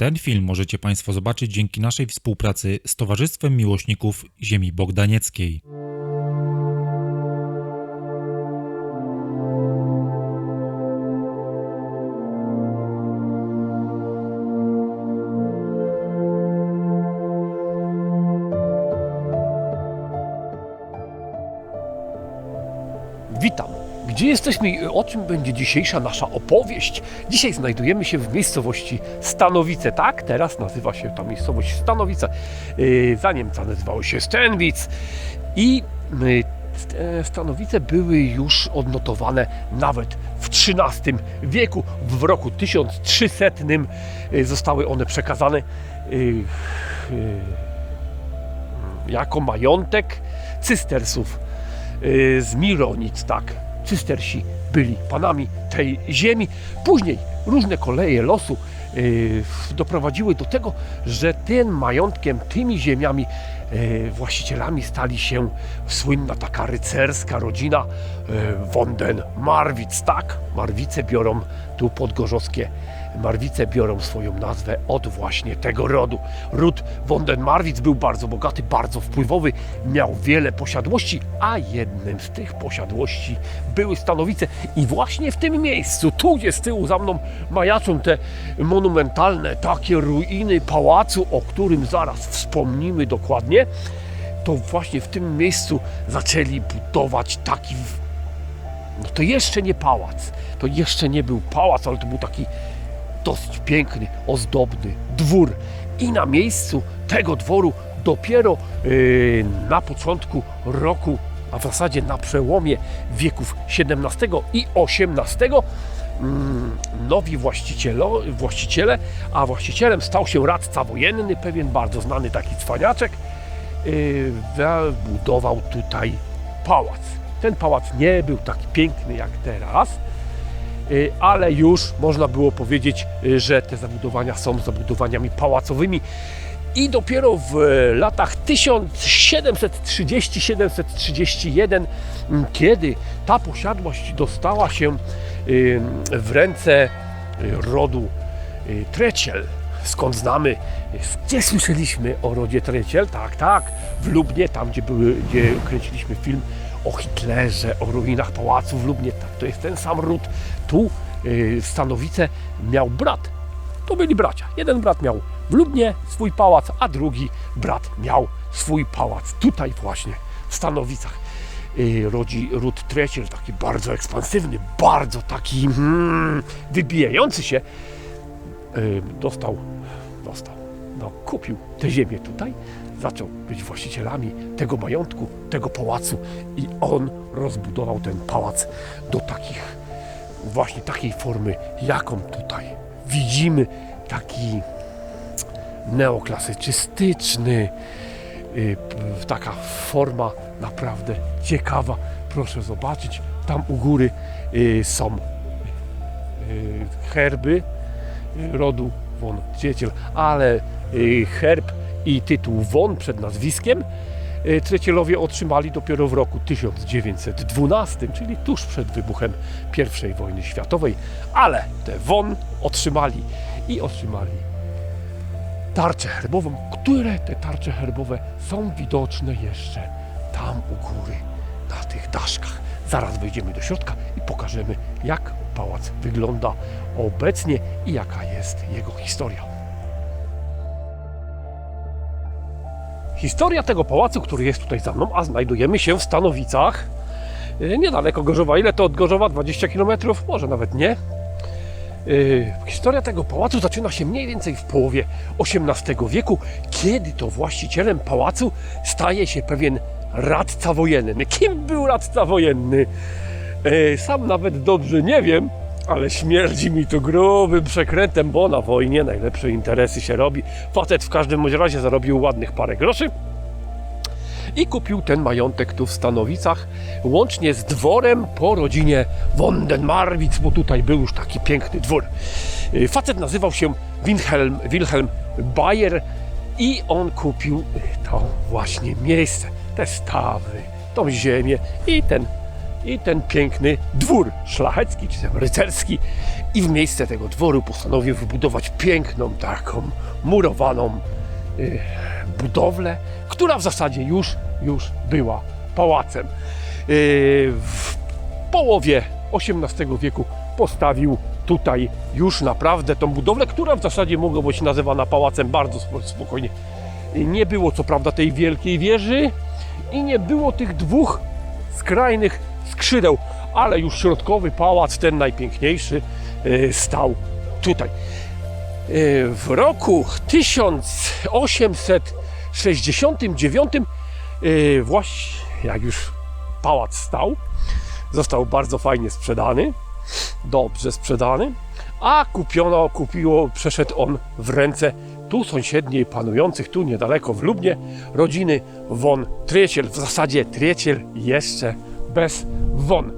Ten film możecie Państwo zobaczyć dzięki naszej współpracy z Towarzystwem Miłośników Ziemi Bogdanieckiej. Gdzie jesteśmy i o czym będzie dzisiejsza nasza opowieść? Dzisiaj znajdujemy się w miejscowości Stanowice. Tak, teraz nazywa się ta miejscowość Stanowice. Yy, Za Niemca nazywało się Stenwitz. I yy, te Stanowice były już odnotowane nawet w XIII wieku. W roku 1300 yy, zostały one przekazane jako majątek cystersów y, z Mironic, tak. Cystersi byli panami tej ziemi. Później różne koleje losu y, doprowadziły do tego, że tym majątkiem, tymi ziemiami y, właścicielami stali się słynna taka rycerska rodzina y, Wonden Marwic, tak. Marwice biorą tu podgorzowskie Marwice biorą swoją nazwę od właśnie tego rodu. Ród Wonden Marwic był bardzo bogaty, bardzo wpływowy, miał wiele posiadłości, a jednym z tych posiadłości były Stanowice. I właśnie w tym miejscu, tu gdzie z tyłu za mną majaczą te monumentalne takie ruiny pałacu, o którym zaraz wspomnimy dokładnie, to właśnie w tym miejscu zaczęli budować taki no to jeszcze nie pałac. To jeszcze nie był pałac, ale to był taki dosyć piękny, ozdobny dwór. I na miejscu tego dworu dopiero yy, na początku roku, a w zasadzie na przełomie wieków XVII i XVIII mm, nowi właściciele, a właścicielem stał się radca wojenny, pewien bardzo znany taki cwaniaczek, yy, wybudował tutaj pałac. Ten pałac nie był tak piękny jak teraz, ale już można było powiedzieć, y, że te zabudowania są zabudowaniami pałacowymi. I dopiero w e, latach 1730-731, m, kiedy ta posiadłość dostała się y, w ręce y, rodu y, Treciel, skąd znamy, gdzie słyszeliśmy o rodzie Treciel, tak, tak, w Lubnie, tam gdzie, były, gdzie kręciliśmy film o Hitlerze, o ruinach pałacu w Lubnie, tak, to jest ten sam ród. Tu y, Stanowice miał brat, to byli bracia. Jeden brat miał w Lubnie swój pałac, a drugi brat miał swój pałac tutaj właśnie w Stanowicach. Y, Rodzi ród Treciel, taki bardzo ekspansywny, bardzo taki mm, wybijający się, y, dostał, dostał, no kupił tę ziemię tutaj, zaczął być właścicielami tego majątku, tego pałacu i on rozbudował ten pałac do takich, właśnie takiej formy, jaką tutaj widzimy, taki neoklasyczystyczny, y, taka forma naprawdę ciekawa. Proszę zobaczyć, tam u góry y, są y, herby rodu von Cieciel, ale herb i tytuł von przed nazwiskiem y, Trecielowie otrzymali dopiero w roku 1912, czyli tuż przed wybuchem I wojny światowej, ale te von otrzymali i otrzymali tarczę herbową, które te tarcze herbowe są widoczne jeszcze tam u góry, na tych daszkach. Zaraz wejdziemy do środka i pokażemy, jak pałac wygląda obecnie i jaka jest jego historia. Historia tego pałacu, który jest tutaj za mną, a znajdujemy się w Stanowicach, y, niedaleko Gorzowa. Ile to od Gorzowa? 20 km? Może nawet nie. Yy, Historia tego pałacu zaczyna się mniej więcej w połowie XVIII wieku, kiedy to właścicielem pałacu staje się pewien radca wojenny. Kim był radca wojenny? Yy, Sam nawet dobrze nie wiem, ale śmierdzi mi to grubym przekrętem, bo na wojnie najlepsze interesy się robi. Facet w każdym razie zarobił ładnych parę groszy i kupił ten majątek tu w Stanowicach, łącznie z dworem po rodzinie Wondenmarwitz, bo tutaj był już taki piękny dwór. Y, Facet nazywał się Wilhelm, Wilhelm Bayer i on kupił to właśnie miejsce, te stawy, tą ziemię i ten i ten piękny dwór szlachecki, czy tam rycerski. I w miejsce tego dworu postanowił wybudować piękną, taką murowaną y, budowlę, która w zasadzie już, już była pałacem. Y, w połowie XVIII wieku postawił tutaj już naprawdę tą budowlę, która w zasadzie mogła być nazywana pałacem bardzo spo- spokojnie. Nie było co prawda tej wielkiej wieży i nie było tych dwóch skrajnych skrzydeł, ale już środkowy pałac, ten najpiękniejszy, y, stał tutaj. Y, W roku 1869 y, właśnie jak już pałac stał, został bardzo fajnie sprzedany, dobrze sprzedany, a kupiono, kupiło, przeszedł on w ręce tu sąsiedniej panujących, tu niedaleko w Lubnie, rodziny von Tryciel, w zasadzie Tryciel jeszcze bez von.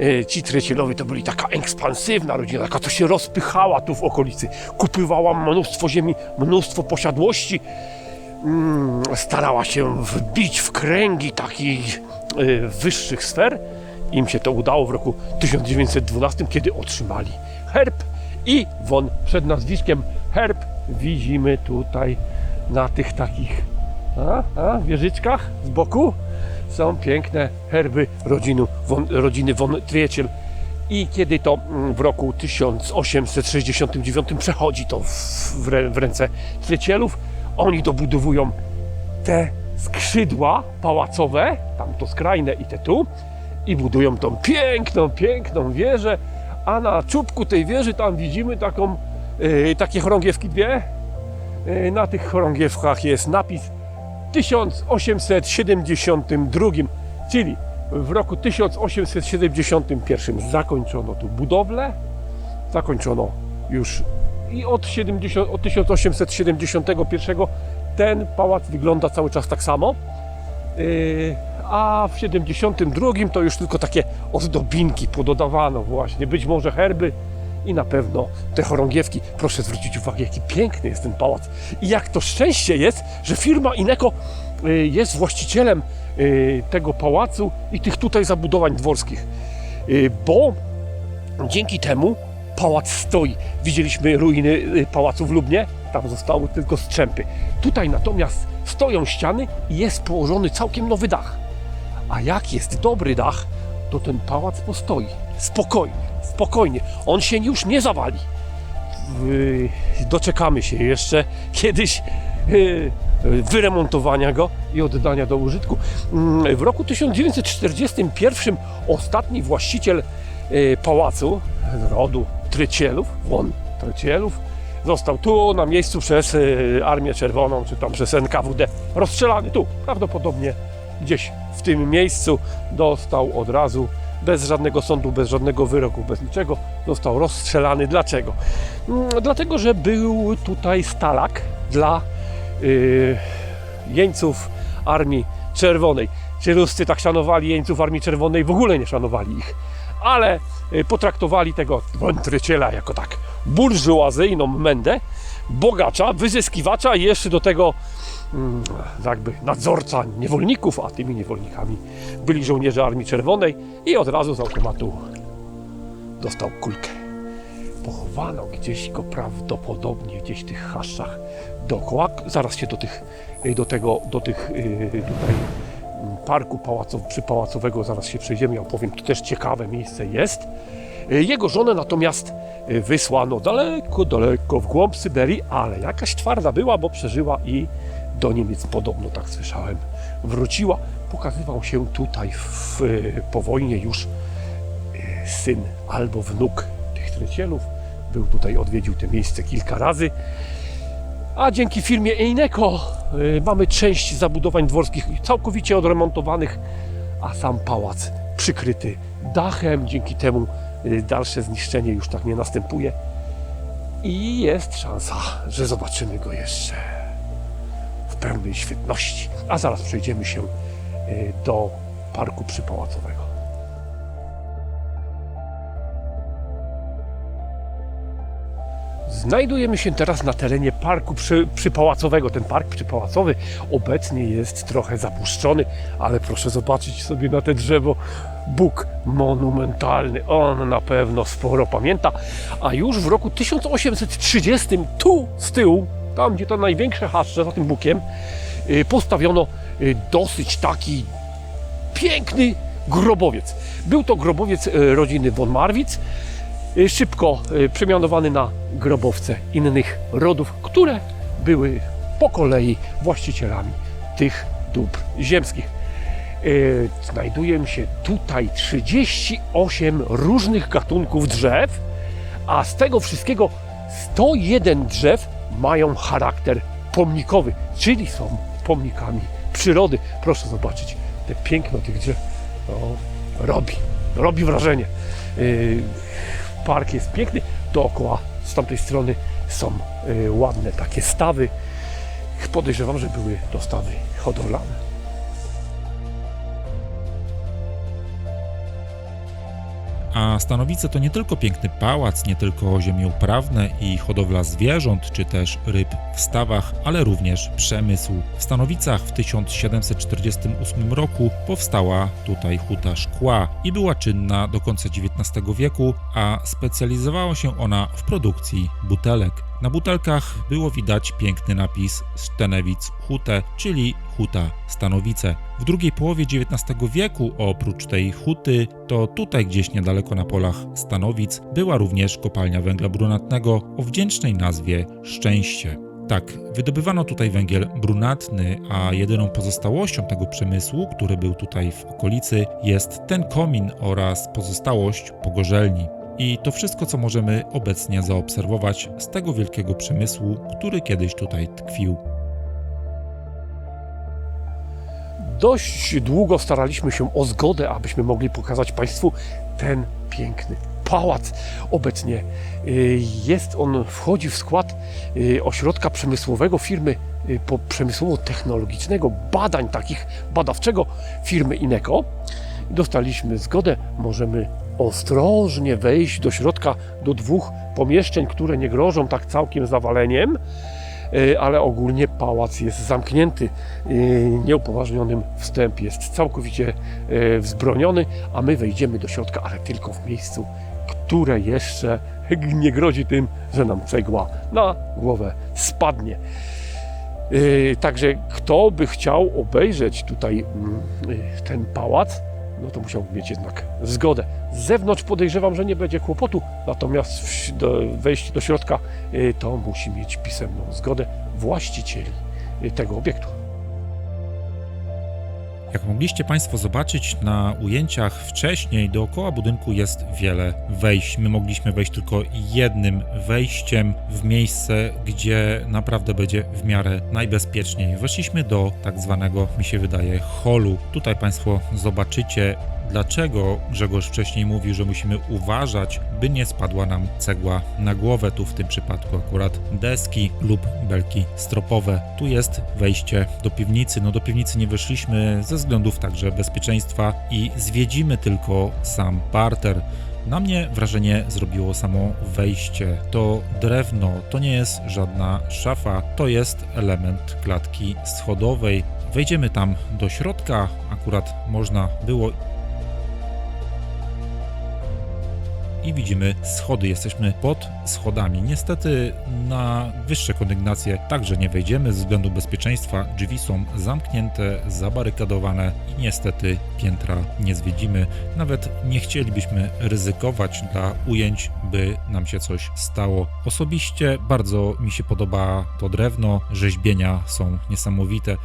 E, Ci Trycielowi to byli taka ekspansywna rodzina, taka co się rozpychała tu w okolicy, kupywała mnóstwo ziemi, mnóstwo posiadłości, mm, starała się wbić w kręgi takich y, wyższych sfer. Im się to udało w roku 1912, kiedy otrzymali herb i won przed nazwiskiem herb widzimy tutaj na tych takich a, a, wieżyczkach z boku są piękne herby rodziny von, rodziny von Trieciel. I kiedy to mm, w roku 1869 przechodzi to w, w, rę- w ręce Triecielów, oni dobudowują te skrzydła pałacowe, tam to skrajne i te tu, i budują tą piękną, piękną wieżę, a na czubku tej wieży tam widzimy taką, y, takie chorągiewki dwie. Y, na tych chorągiewkach jest napis 1872, czyli w roku 1871 zakończono tu budowlę, zakończono już i od, 70, od 1871 ten pałac wygląda cały czas tak samo. Yy, a w 72 to już tylko takie ozdobinki pododawano właśnie, być może herby i na pewno te chorągiewki. Proszę zwrócić uwagę, jaki piękny jest ten pałac. I jak to szczęście jest, że firma Ineko yy, jest właścicielem yy, tego pałacu i tych tutaj zabudowań dworskich. Yy, Bo dzięki temu pałac stoi. Widzieliśmy ruiny y, pałacu w Lubnie, tam zostały tylko strzępy. Tutaj natomiast stoją ściany i jest położony całkiem nowy dach. A jak jest dobry dach, to ten pałac postoi. Spokojnie, spokojnie. On się już nie zawali. Wy- Doczekamy się jeszcze kiedyś y, wyremontowania go i oddania do użytku. Mm, W roku 1941 ostatni właściciel y, pałacu rodu Trycielów, von Trycielów, został tu na miejscu przez Armię Czerwoną, czy tam przez NKWD rozstrzelany tu, prawdopodobnie gdzieś w tym miejscu dostał od razu bez żadnego sądu, bez żadnego wyroku, bez niczego został rozstrzelany. Dlaczego? Mm, Dlatego, że był tutaj stalak dla y, jeńców Armii Czerwonej. Ci Ruscy tak szanowali jeńców Armii Czerwonej, w ogóle nie szanowali ich. Ale y, potraktowali tego wątryciela jako tak burżuazyjną mędę, bogacza, wyzyskiwacza i jeszcze do tego jakby nadzorca niewolników, a tymi niewolnikami byli żołnierze Armii Czerwonej i od razu z automatu dostał kulkę. Pochowano gdzieś go prawdopodobnie gdzieś w tych chaszczach dookoła. Zaraz się do tych, do tego, do tych yy, tutaj mm, parku pałacow, przypałacowego zaraz się przejdziemy, ja opowiem, to też ciekawe miejsce jest. Y, Jego żonę natomiast y, wysłano daleko, daleko w głąb Syberii, ale jakaś twarda była, bo przeżyła i do Niemiec podobno, tak słyszałem, wróciła. Pokazywał się tutaj w, po wojnie już y, syn albo wnuk tych trycielów. Był tutaj, odwiedził to miejsce kilka razy. A dzięki firmie Eineko y, mamy część zabudowań dworskich całkowicie odremontowanych, a sam pałac przykryty dachem. Dzięki temu y, dalsze zniszczenie już tak nie następuje. I jest szansa, że zobaczymy go jeszcze pełnej świetności. A zaraz przejdziemy się y, do parku przypałacowego. Znajdujemy się teraz na terenie parku przy, przypałacowego. Ten park przypałacowy obecnie jest trochę zapuszczony, ale proszę zobaczyć sobie na te drzewo. Bóg monumentalny. On na pewno sporo pamięta. A już w roku 1830 tu z tyłu, tam gdzie to największe haszcze za tym Bukiem, y, postawiono y, dosyć taki piękny grobowiec. Był to grobowiec y, rodziny von Marwitz, szybko przemianowany na grobowce innych rodów, które były po kolei właścicielami tych dóbr ziemskich. Znajduje się tutaj 38 różnych gatunków drzew, a z tego wszystkiego 101 drzew mają charakter pomnikowy, czyli są pomnikami przyrody. Proszę zobaczyć te piękno tych drzew. No, robi, robi wrażenie. Yy, Park jest piękny, dookoła z tamtej strony są yy, ładne takie stawy. Podejrzewam, że były dostawy hodowlane. A Stanowice to nie tylko piękny pałac, nie tylko ziemie uprawne i hodowla zwierząt, czy też ryb w stawach, ale również przemysł. W Stanowicach w 1748 roku powstała tutaj huta szkła i była czynna do końca XIX wieku, a specjalizowała się ona w produkcji butelek. Na butelkach było widać piękny napis Stenewic Hute, czyli Huta Stanowice. W drugiej połowie XIX wieku, oprócz tej huty, to tutaj gdzieś niedaleko na polach Stanowic była również kopalnia węgla brunatnego o wdzięcznej nazwie Szczęście. Tak, wydobywano tutaj węgiel brunatny, a jedyną pozostałością tego przemysłu, który był tutaj w okolicy, jest ten komin oraz pozostałość pogorzelni. I to wszystko, co możemy obecnie zaobserwować z tego wielkiego przemysłu, który kiedyś tutaj tkwił. Dość długo staraliśmy się o zgodę, abyśmy mogli pokazać Państwu ten piękny pałac. Obecnie y, jest on, wchodzi w skład y, ośrodka przemysłowego firmy y, przemysłowo-technologicznego badań takich badawczego firmy Ineco. Dostaliśmy zgodę, możemy ostrożnie wejść do środka do dwóch pomieszczeń, które nie grożą tak całkiem zawaleniem. E, ale ogólnie pałac jest zamknięty. E, Nieupoważnionym wstęp jest całkowicie e, wzbroniony, a my wejdziemy do środka, ale tylko w miejscu, które jeszcze nie grozi tym, że nam cegła na głowę spadnie. Także kto by chciał obejrzeć tutaj mm, ten pałac, no to musiałby mieć jednak zgodę. Z zewnątrz podejrzewam, że nie będzie kłopotu, natomiast wejść do środka y, to musi mieć pisemną zgodę właścicieli y, tego obiektu. Jak mogliście Państwo zobaczyć na ujęciach wcześniej, dookoła budynku jest wiele wejść. My mogliśmy wejść tylko jednym wejściem w miejsce, gdzie naprawdę będzie w miarę najbezpieczniej. Weszliśmy do tak zwanego, mi się wydaje, holu. Tutaj Państwo zobaczycie, dlaczego Grzegorz wcześniej mówił, że musimy uważać, by nie spadła nam cegła na głowę. Tu w tym przypadku akurat deski lub belki stropowe. Tu jest wejście do piwnicy. No do piwnicy nie weszliśmy ze względów także bezpieczeństwa i zwiedzimy tylko sam parter. Na mnie wrażenie zrobiło samo wejście. To drewno to nie jest żadna szafa, to jest element klatki schodowej. Wejdziemy tam do środka, akurat można było i widzimy schody. Jesteśmy pod schodami. Niestety na wyższe kondygnacje także nie wejdziemy ze względu bezpieczeństwa. Drzwi są zamknięte, zabarykadowane i niestety piętra nie zwiedzimy. Nawet nie chcielibyśmy ryzykować dla ujęć, by nam się coś stało. Osobiście bardzo mi się podoba to drewno, rzeźbienia są niesamowite.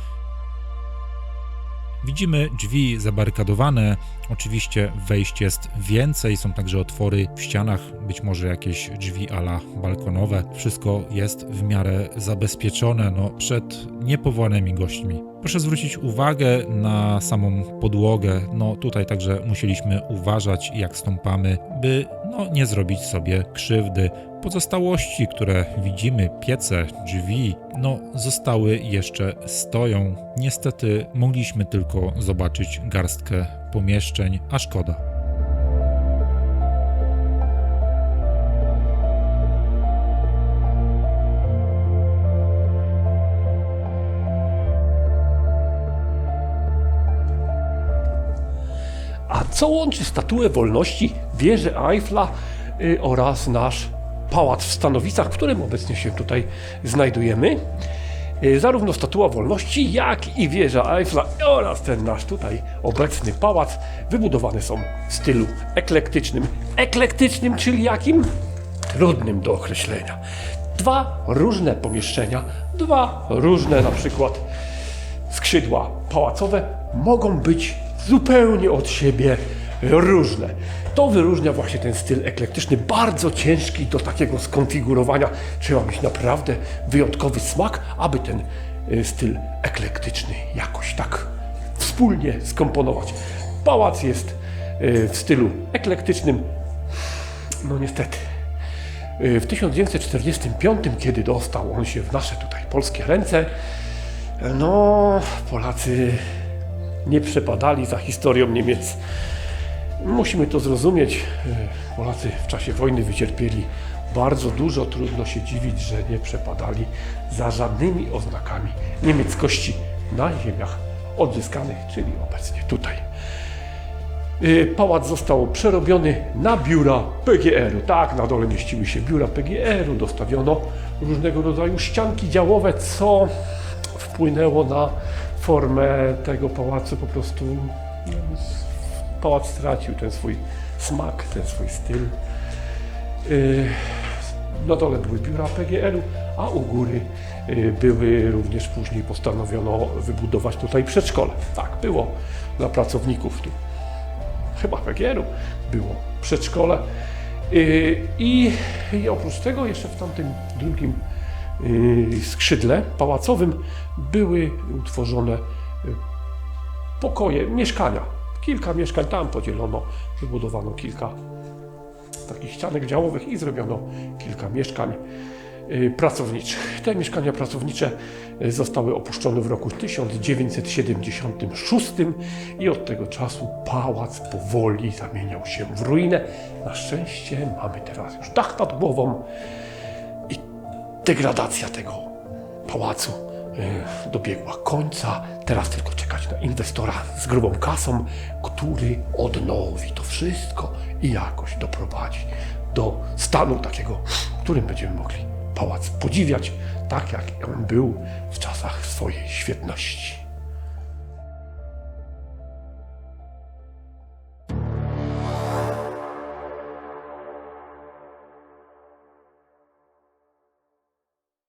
Widzimy drzwi zabarykadowane. Oczywiście wejść jest więcej, są także otwory w ścianach, być może jakieś drzwi ala balkonowe. Wszystko jest w miarę zabezpieczone no, przed niepowołanymi gośćmi. Proszę zwrócić uwagę na samą podłogę. No tutaj także musieliśmy uważać jak stąpamy, by no, nie zrobić sobie krzywdy. Pozostałości, które widzimy, piece, drzwi, no zostały jeszcze stoją. Niestety mogliśmy tylko zobaczyć garstkę pomieszczeń, a szkoda. Co łączy statuę wolności, wieżę Eiffla y, oraz nasz pałac w Stanowicach, w którym obecnie się tutaj znajdujemy. Y, Zarówno Statua Wolności, jak i wieża Eiffla oraz ten nasz tutaj obecny pałac wybudowane są w stylu eklektycznym. Eklektycznym, czyli jakim? Trudnym do określenia. Dwa różne pomieszczenia, dwa różne na przykład skrzydła pałacowe mogą być zupełnie od siebie różne. To wyróżnia właśnie ten styl eklektyczny, bardzo ciężki do takiego skonfigurowania. Trzeba mieć naprawdę wyjątkowy smak, aby ten y, styl eklektyczny jakoś tak wspólnie skomponować. Pałac jest y, w stylu eklektycznym, no niestety. Y, W 1945, kiedy dostał on się w nasze tutaj polskie ręce, no, Polacy nie przepadali za historią Niemiec. Musimy to zrozumieć. Polacy w czasie wojny wycierpieli bardzo dużo. Trudno się dziwić, że nie przepadali za żadnymi oznakami niemieckości na ziemiach odzyskanych, czyli obecnie tutaj. Y, Pałac został przerobiony na biura PGR-u. Tak, na dole mieściły się biura PGR-u, dostawiono różnego rodzaju ścianki działowe, co wpłynęło na formę tego pałacu. Po prostu pałac stracił ten swój smak, ten swój styl. Y, Na dole były biura PGR-u, a u góry y, były również później postanowiono wybudować tutaj przedszkole. Tak, było dla pracowników tu chyba PGR-u było przedszkole. Yy, I, oprócz tego jeszcze w tamtym drugim skrzydle pałacowym były utworzone yy, pokoje, mieszkania. Kilka mieszkań tam podzielono, wybudowano kilka takich ścianek działowych i zrobiono kilka mieszkań y, pracowniczych. Te mieszkania pracownicze y, zostały opuszczone w roku 1976 i od tego czasu pałac powoli zamieniał się w ruinę. Na szczęście mamy teraz już dach nad głową degradacja tego pałacu y, dobiegła końca. Teraz tylko czekać na inwestora z grubą kasą, który odnowi to wszystko i jakoś doprowadzi do stanu takiego, w którym będziemy mogli pałac podziwiać, tak jak on był w czasach swojej świetności.